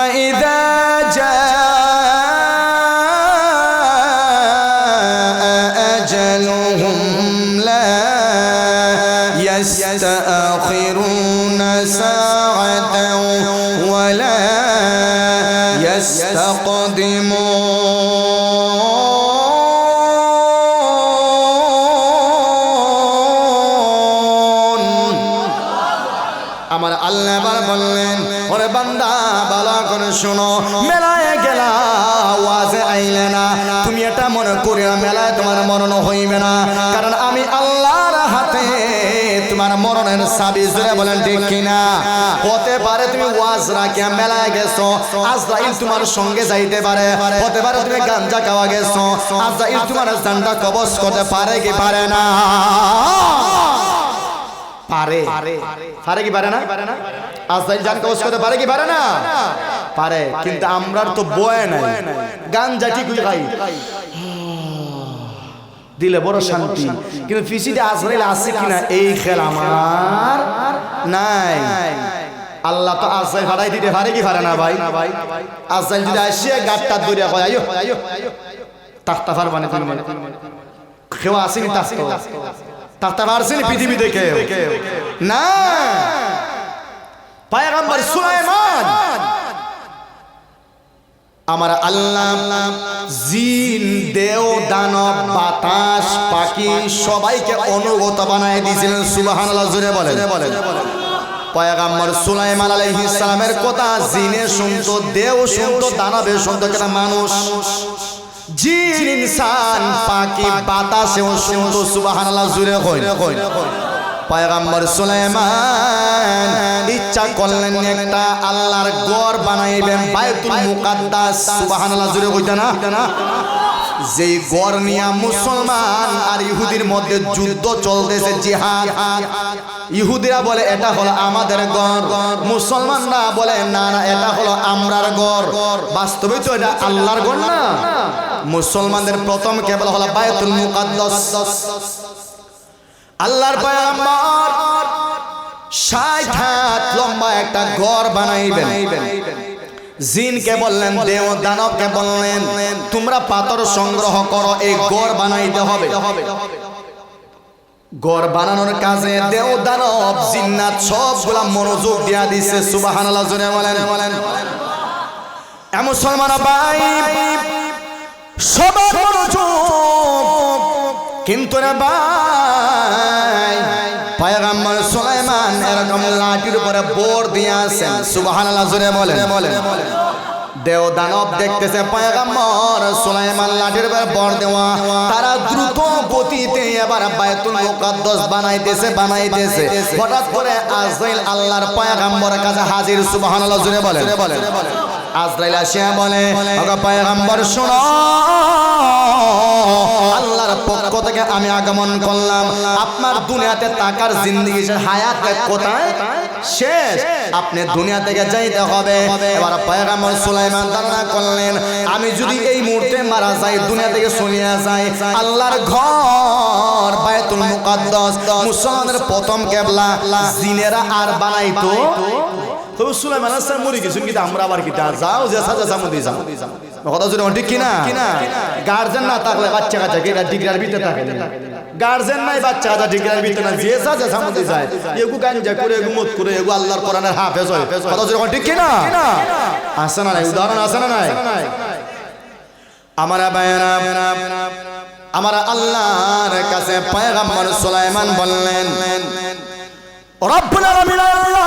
وإذا جاء করে শোনো, মেলায় গেলা, ওয়াজে আইলে না। তুমি এটা মনে করি মেলায় তোমার মরণ হইবে না। কারণ আমি আল্লাহর হাতে তোমার মরণের সাবি জুড়ে বলেন, ঠিক কিনা? হতে পারে তুমি ওয়াজ রাখিয়া মেলায় গেছো, আজরাইল তোমার সঙ্গে যাইতে পারে। হতে পারে তুমি গাঞ্জা খাওয়া গেছো, আজরাইল তোমার জানটা কবজ করতে পারে কি পারে না? পারে। পারে। কি পারে না? আজরাইল জান কবজ করতে পারে কি পারে না? পারে। কিন্তু আমরা তো বয়ে নাই। গাঞ্জা ঠিক খাই দিলে বড় শান্তি। কিন্তু ফিসিতে আজরাইল আছে কিনা এই খেল আমার নাই। আল্লাহ তো আজরাইল ফাটাই দিতে পারে কি পারে না ভাই? আজরাইল যদি আসে গাটটা দৌড়িয়া কয় আয়ো তাক্তা পারবানে তুমি কেউ আসেনি তাক্তা পারছেনি পৃথিবী দেখে। না। পায়গাম্বার সুলাইমান। আমার আল্লাহ জিন দেও দানব বাতাস পাখি সবাইকে অনুগত বানায় দিয়েছিলেন সুবহানাল্লাহ জুড়ে বলে বলে পয়গাম্বর সুলাইমান আলাইহিস সালামের কথা জিনে শুনতো দেও শুনতো দানবে শুনতো কেন মানুষ? জিন ইনসান, পাখি বাতাসেও শুনতো সুবহানাল্লাহ, জুড়ে কই পয়গাম্বর সুলাইমান ইচ্ছা করলেন একটা আল্লাহর গড় বানাইবেন বায়তুল মুকাদ্দাস, সুবহানাল্লাহ, জুড়ে কইতা না? যেই গড় নিয়া মুসলমান আর ইহুদির মধ্যে যুদ্ধ চলতেছে, জিহাদ। ইহুদিরা বলে, এটা হলো আমাদের গড় মুসলমানরা বলে, না না, এটা হলো আমরার গড় বাস্তবে তো এটা আল্লাহর গড় না। মুসলমানদের প্রথম কেবল হলো বায়তুল মুকাদ্দাস। আল্লাহর পয়গম্বর ষাট হাত লম্বা একটা ঘর বানাইবেন। জিনকে বললেন, দেও দানবকে বললেন, তোমরা পাথর সংগ্রহ করো, এই গড় বানাইতে হবে। গড় বানানোর কাজে দেও দানব, জিন্নাত সবগুলা মনোযোগ দিয়া দিছে, সুবহানাল্লাহ জোরে বলেন বলেন। এ মুসলমান ভাই সবার মনোযোগ। কিন্তু রে ভাই, পয়গাম্বর সুলাইমান এরকম লাঠির উপরে বোর দিয়ে আছেন সুবহানাল্লাহ, জোরে বলেন। বলেন দেও দানব দেখতেছে পয়গাম্বর সুলাইমান লাঠির উপরে বর দেওয়া। তারা দ্রুত গতিতে এবার বায়তুল মুকাদ্দাস বানাইতেছে বানাইতেছে। হঠাৎ করে আজরাইল আল্লাহর পয়গাম্বরের কাছে হাজির। সুবহানাল্লাহ, জোরে বলেন বলেন। আজরাইল আসিয়া বলে পয়গাম্বর, শোনো। আল্লাহর পক্ষ থেকে আমি আগমন করলাম। আপনার দুনিয়াতে তাকার জিন্দগি হায়াত কোথায়? শেষ। আপনি দুনিয়া থেকে যাইতে হবে। এবার পয়গাম্বর সুলাইমান করলেন, আমি যদি এই মুহূর্তে মারা যাই, দুনিয়া থেকে চলিয়া যাই, আল্লাহর ঘর বায়তুল মুসলমানের প্রথম কেবলা, জিনেরা আর বানাইতো মরে গেছেন কিন্তু আমরা আবার কিটা যাও যে সাজা জামুদি যাও। কথা যদি ঠিক কিনা? গার্জেন না থাকলে বাচ্চা কাচ্চা কে ডিগ্রার ভিতরে থাকে গার্জেন নাই বাচ্চা কাচ্চা ডিগ্রার ভিতরে না যে সাজা জামুদি যায়। এগু গাঞ্জা করে এগু মত করে এগু আল্লাহর কোরআনের হাফেজ হয়। কথা যদি ঠিক কিনা? আছে না নাই? উদাহরণ আছে না নাই? আমার বায়না আমার আল্লাহর কাছে পয়গাম্বর সুলাইমান বললেন রব্বুল আলামিন আল্লাহ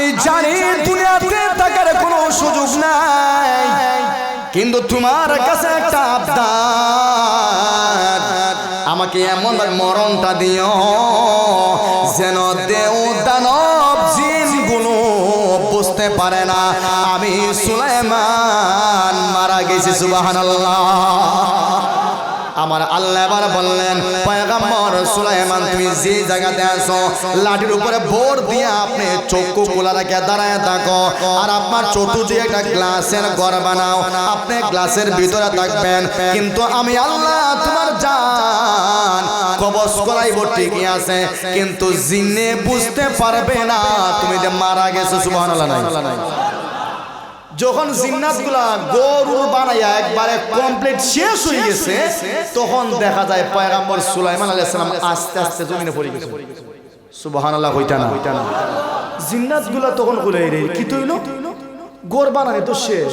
আমি জানি দুনিয়াতে থাকার কোনো সুযোগ নাই। কিন্তু তোমার কাছে একটা আবদার। আমাকে এমন মরণটা দিও যেন দেও দানব জিনগুলো বুঝতে পারে না। আমি সুলাইমান মারা গেছি, সুবহানাল্লাহ। আমার আল্লাহ এবার বললেন, পয়গাম্বর সুলাইমান, তুমি যে জায়গাতে আছো, লাঠির উপরে ভোর দিয়ে আপনি চক্ষু খোলা রেখে দাঁড়ায় থাকো। আর আপনার চতুর্দি একটা গ্লাসের ঘর বানাও। আপনি গ্লাসের ভিতরে থাকবেন। কিন্তু আমি আল্লাহ তোমার জান, কবজ করাইব ঠিকই আছে। কিন্তু জিনে বুঝতে পারবে না, তুমি যে মারা গেছো, সুবহানাল্লাহ নাই। যখন জিন্নাতগুলা গরুর বানাইয়া একবারে কমপ্লিট শেষ হয়ে গেছে তখন দেখা যায় পয়গাম্বর সুলাইমান আলাইহিস সালাম আস্তে আস্তে জমিনে পড়ে গেছে। সুবহানাল্লাহ হইতা না হইতা না জিন্নাতগুলা তখন কইলে রে কি তৈল? গোর বানানি তো শেষ।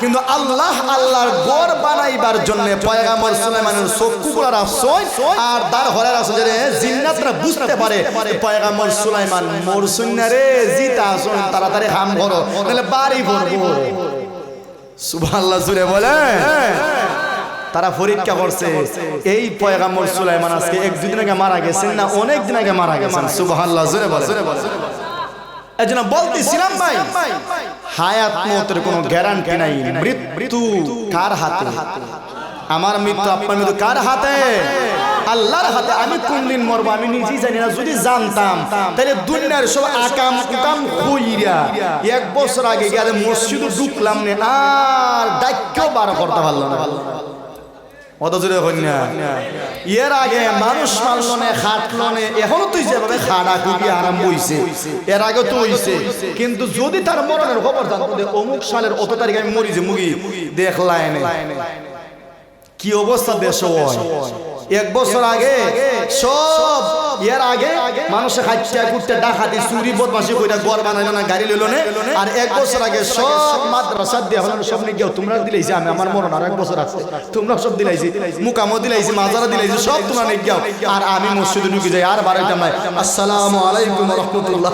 কিন্তু আল্লাহ আল্লাহর গড় বানাইবার জন্য পয়গাম্বর সুলাইমানের চক্ষুগুলার আশ্রয় আর তার ঘরের আশ্রয় যে জিন্নাতরা বুঝতে পারে পয়গাম্বর সুলাইমান মোর সুন্না রে, জিতা আসুন, তাড়াতাড়ি হাম করো, নাহলে বাড়ি ভরবো। সুবহানাল্লাহ জুড়ে বলে তারা পরীক্ষা করছে, এই পয়গাম্বর সুলাইমান আজকে এক দুদিন আগে মারা গেছেন না অনেক দিন আগে মারা গেছেন? সুবহানাল্লাহ জুড়ে বলে এজন্য বলতেছিলাম ভাই। হায়াত মতের কোনো গ্যারান্টি নাই, মৃত্যু কার হাতে? আমার মৃত্যু আপনার মৃত্যু কার হাতে? আল্লাহর হাতে। আমি কোন দিন মরবো, আমি নিজেই জানি না। যদি জানতাম, তাহলে দুনিয়ার সব আকাম কুকাম হইরা এক বছর আগে গিয়ে মসজিদ ঢুকলাম না, আর ডাক্যও বার করতে পারলাম না। অত জোরে না এর আগে মানুষ মারলনে খাটলনে এখনও তুই যেভাবে খাড়া খুবই আরাম বইছে এর আগে তো হইছে। কিন্তু যদি তার মরণের খবর জানতো অমুক সালের অত তারিখে আমি মরি যে মুগি দেখলাই কি অবস্থা দেশ হয় এক বছর আগে সব এর আগে মানুষের খাইতে কুটতে ডাকাতি চুরি বদমাশি কইরা ঘর বানাইলো না গাড়ি লইলো না। আর এক বছর আগে সব মাদ্রাসা দিয়ে হলো সব নিয়ে তোমরা দিলাইছি আমি আমার মরণ আর এক বছর আছে। তোমরা সব দিলাইছি মুকামো দিলাইছি মাজারা দিলাইছি সব তোমরা নিয়ে গিয়ে আর আমি মসজিদে ঢুকে যাই আর বাড়াইতাম নাই। আসসালামু আলাইকুম রহমতুল্লাহ।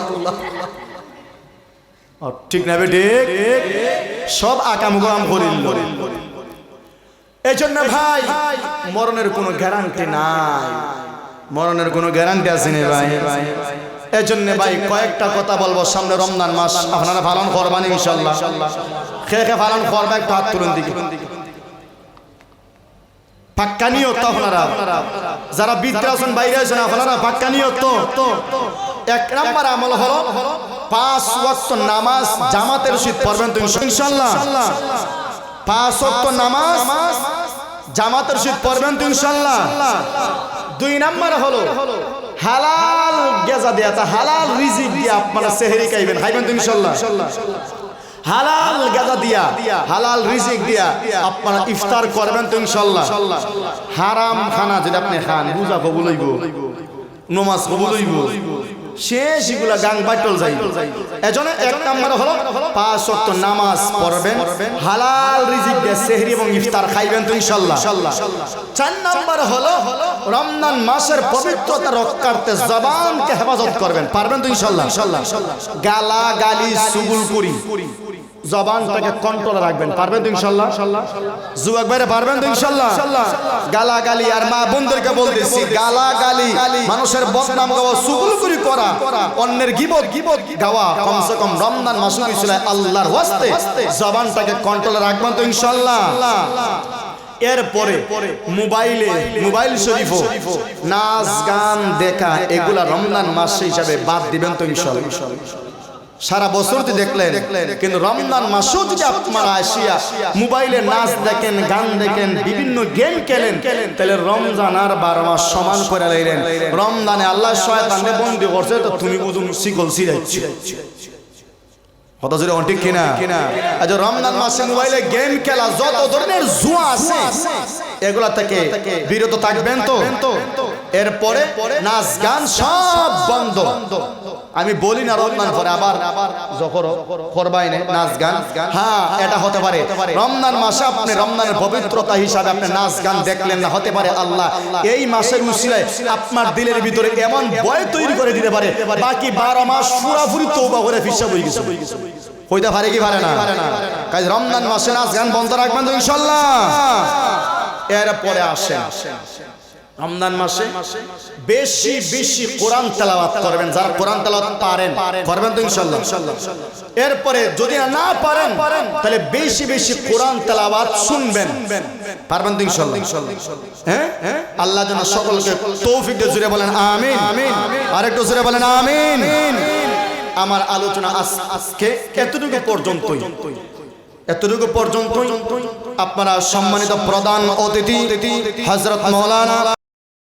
ঠিক না বে ঠিক? সব আকাম গোলাম করিল এই জন্য ভাই, মরণের কোনো গ্যারান্টি নাই। মরণের কোনো গ্যারান্টি আছে না ভাই? এই জন্য ভাই কয়েকটা কথা বলব সামনে রমজান মাস। আপনারা পালন করবেন ইনশাল্লাহ খেয়ে পালন করবে একটু হাত তুলুন দিকে। পাক্কা নিয়ত তো আপনারা। যারা বিদ্যা আছেন, বাইরে আছেন, আপনারা পাক্কা নিয়ত তো। এক নাম্বার আমল হলো পাঁচ ওয়াক্ত নামাজ জামাতের শীত পড়বেন তো ইনশাল্লাহ পাঁচ ওয়াক্ত নামাজ জামাতের শীত পড়বেন তো ইনশাল্লাহ দুই নাম্বার হলো হালাল গেজা দেয়া। হালাল রিজিক দিয়ে আপনারা সেহেরি খাইবেন। খাইবেন তো ইনশাল্লাহ হালাল গাজা দিয়া, হালাল রিজিক দিয়া আপনারা ইফতার করবেন তো ইনশাল্লাহ হারাম খানা যদি আপনি খান বুঝা কবুল নমাজ কবুল শেষ এগুলা গাং বাটল যাই এজনে এক নাম্বার হলো পাঁচ ওয়াক্ত নামাজ পড়বেন, হালাল রিজিক দিয়ে সেহরি এবং ইফতার খাইবেন তো ইনশাআল্লাহ চার নাম্বার হলো রমজান মাসের পবিত্রতা রক্ষার্থে জবানকে হেফাজত করবেন, পারবেন তো ইনশাআল্লাহ গালা গালি সুগুল করি। জবানটাকে কন্ট্রোলে রাখবেন। পারবেন তো যুবক ভাইরা, পারবেন তো গালা গালি আর মা বলতেছি গালা গালি মানুষের বদনাম গাওয়া করা, অন্যের গাওয়া, কমসে কম রমজান আল্লাহর ওয়াস্তে জবানটাকে কন্ট্রোলে রাখবেন তো ইনশাল্লাহ? এরপরে মোবাইলে, মোবাইল শরীফ নাচ, গান, দেখা, এগুলা রমজান মাস হিসাবে বাদ দিবেন তো ইনশাল্লাহ। সারা বছর তো দেখলেন। কিন্তু রমজান মাসেও যদি আপনারা আসিয়া মোবাইলে নাচ দেখেন গান দেখেন বিভিন্ন গেম খেলেন তাহলে রমজান আর বারো মাস সমান করে লাইলেন। রমজানে আল্লাহ শয়তানে বন্দি করছে তো তুমি বুঝুন শিকল সিরাইছি জোরে ঠিক কিনা? আজ রমজান মাসে মোবাইলে গেম খেলা যত ধরনের জুয়া আছে এগুলা থেকে বিরত থাকবেন তো। এরপরে নাচ গান সব বন্ধ। আমি বলি না রমজান পরে আবার আবার করবাই নাচ গান। হ্যাঁ এটা হতে পারে। রমজান মাসে আপনি রমজানের পবিত্রতা হিসাবে আপনি নাচ গান দেখলেন না হতে পারে আল্লাহ। এই মাসের উসিলায় আপনার দিলের ভিতরে এমন ভয় তৈরি করে দিতে পারে বাকি বারো মাস পুরাপুরি তৌবা করে ফিসা বই গেছে। হইতে পারে কি পারে না? কাজ রমজান মাসে নাচ গান বন্ধ রাখবেন তো ইনশাল্লাহ। এর পরে আসেন। রমজান মাসে বেশি বেশি কোরআন তেলাওয়াত করবেন। যারা কোরআন তেলাওয়াত পারেন করবেন তো ইনশাআল্লাহ এরপরে যদি না পারেন তাহলে বেশি বেশি কোরআন তেলাওয়াত শুনবেন। পারবেন তো ইনশাআল্লাহ হ্যাঁ? আল্লাহ যেন সকলকে তৌফিক দিয়ে জুড়ে বলেন আমিন। আরেকটু জুড়ে বলেন আমিন। আমার আলোচনা আজ- আজকে এতটুকু পর্যন্তই। এতটুকু পর্যন্ত আপনারা সম্মানিত প্রধান অতিথি হজরত মৌলানা